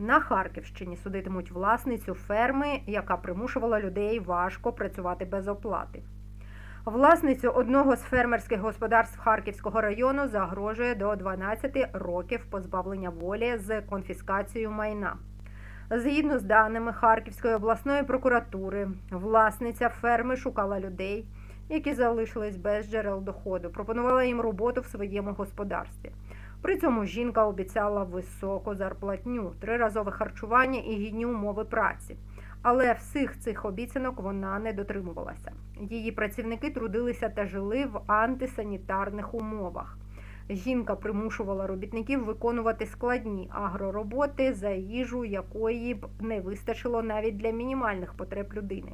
На Харківщині судитимуть власницю ферми, яка примушувала людей важко працювати без оплати. Власницю одного з фермерських господарств Харківського району загрожує до 12 років позбавлення волі з конфіскацією майна. Згідно з даними Харківської обласної прокуратури, власниця ферми шукала людей, які залишились без джерел доходу, пропонувала їм роботу в своєму господарстві. При цьому жінка обіцяла високу зарплатню, триразове харчування і гідні умови праці. Але всіх цих обіцянок вона не дотримувалася. Її працівники трудилися та жили в антисанітарних умовах. Жінка примушувала робітників виконувати складні агророботи, за їжу якої б не вистачило навіть для мінімальних потреб людини.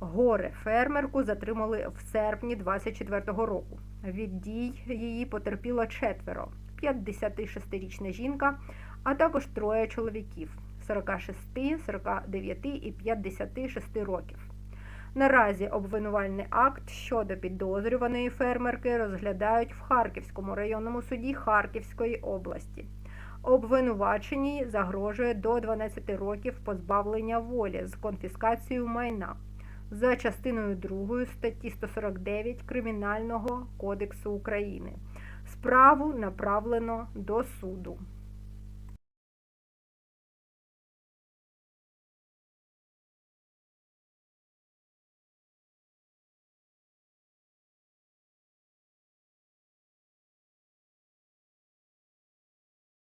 Горе фермерку затримали в серпні 24-го року. Від дій її потерпіло четверо: 56-річна жінка, а також троє чоловіків 46, 49 і 56 років. Наразі обвинувальний акт щодо підозрюваної фермерки розглядають в Харківському районному суді Харківської області. Обвинуваченій загрожує до 12 років позбавлення волі з конфіскацією майна за частиною 2 статті 149 Кримінального кодексу України. Справу направлено до суду.